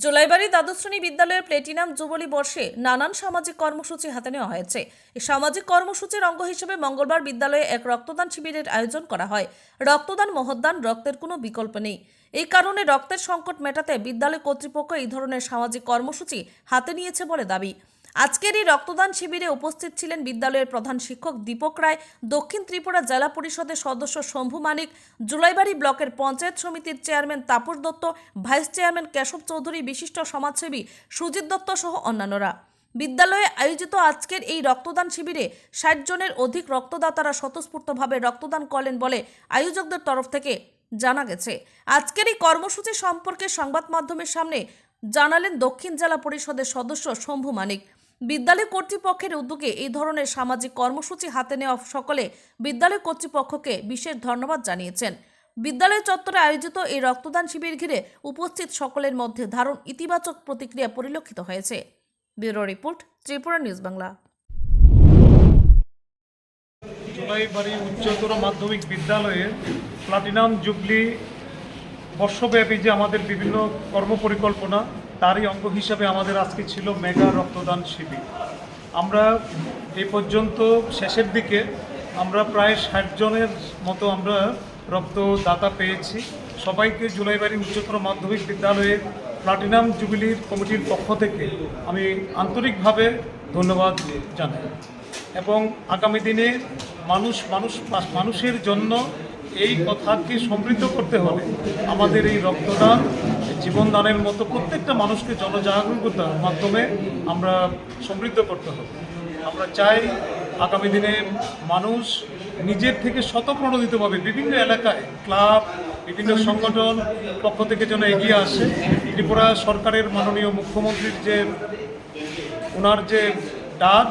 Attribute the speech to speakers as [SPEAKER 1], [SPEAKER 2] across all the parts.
[SPEAKER 1] জুলাইবাড়ি দ্বাদশ শ্রেণি বিদ্যালয়ের প্লেটিনাম যুবলী বর্ষে নানান সামাজিক কর্মসূচি হাতে নেওয়া হয়েছে। এই সামাজিক কর্মসূচির অঙ্গ হিসেবে মঙ্গলবার বিদ্যালয়ে এক রক্তদান শিবিরের আয়োজন করা হয়। রক্তদান মহদান রক্তের কোনো বিকল্প নেই। এই কারণে রক্তের সংকট মেটাতে বিদ্যালয় কর্তৃপক্ষ এই ধরনের সামাজিক কর্মসূচি হাতে নিয়েছে বলে দাবি। আজকের এই রক্তদান শিবিরে উপস্থিত ছিলেন বিদ্যালয়ের প্রধান শিক্ষক দীপক রায়, দক্ষিণ ত্রিপুরা জেলা পরিষদের সদস্য শম্ভু মানিক, জুলাইবাড়ি ব্লকের পঞ্চায়েত সমিতির chairman Tapas Dutta, vice chairman Keshab Chowdhury, বিশিষ্ট সমাজসেবী সুজিত দত্ত সহ অন্যান্যরা। বিদ্যালয়ে আয়োজিত আজকের এই রক্তদান শিবিরে ষাট জনের অধিক রক্তদাতারা স্বতঃস্ফূর্তভাবে রক্তদান করলেন বলে আয়োজকদের তরফ থেকে জানা গেছে। আজকের এই কর্মসূচি সম্পর্কে সংবাদ মাধ্যমের সামনে জানালেন দক্ষিণ জেলা পরিষদের সদস্য শম্ভু মানিক। বিদ্যালয় কর্তৃপক্ষের উদ্যোগে এই ধরনের সামাজিক কর্মসূচি হাতে নেওয়া সকলে বিদ্যালয় কর্তৃপক্ষকে বিশেষ ধন্যবাদ জানিয়েছেন। বিদ্যালয় চত্বরে আয়োজিত এই রক্তদান শিবির ঘিরে উপস্থিত সকলের মধ্যে ধারণ ইতিবাচক প্রতিক্রিয়া পরিলক্ষিত হয়েছে। Bureau report, Tripura news Bangla.
[SPEAKER 2] Jolaibari উচ্চতর মাধ্যমিক বিদ্যালয়ে প্লাটিনাম জুবলি বর্ষব্যাপী যে আমাদের বিভিন্ন কর্মপরিকল্পনা তারই অঙ্গ হিসাবে আমাদের আজকে ছিল মেগা রক্তদান শিবির। আমরা এ পর্যন্ত শেষের দিকে আমরা প্রায় ষাট জনের মতো আমরা রক্তদাতা পেয়েছি। সবাইকে জুলাইবাড়ি উচ্চতর মাধ্যমিক বিদ্যালয়ের প্লাটিনাম জুবিলির কমিটির পক্ষ থেকে আমি আন্তরিকভাবে ধন্যবাদ জানাই। এবং আগামী দিনে মানুষ মানুষ, মানুষের জন্য এই কথাকে সমৃদ্ধ করতে হলে আমাদের এই রক্তদান জীবনদানের মতো প্রত্যেকটা মানুষকে জনজাগরুকতার মাধ্যমে আমরা সমৃদ্ধ করতে হবে। আমরা চাই আগামী দিনে মানুষ নিজের থেকে স্বতঃপ্রণোদিতভাবে বিভিন্ন এলাকায়, ক্লাব, বিভিন্ন সংগঠন পক্ষ থেকে যেন এগিয়ে আসে। ত্রিপুরা সরকারের মাননীয় মুখ্যমন্ত্রীর যে ওনার যে ডাক,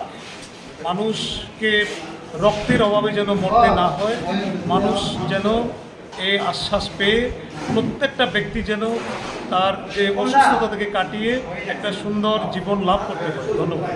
[SPEAKER 2] মানুষকে রক্তের অভাবে যেন মরতে না হয়। মানুষ যেন এই আশ্বাস পেয়ে প্রত্যেকটা ব্যক্তি যেন তার যে অসুস্থতা থেকে কাটিয়ে একটা সুন্দর জীবন লাভ করতে পারে। ধন্যবাদ।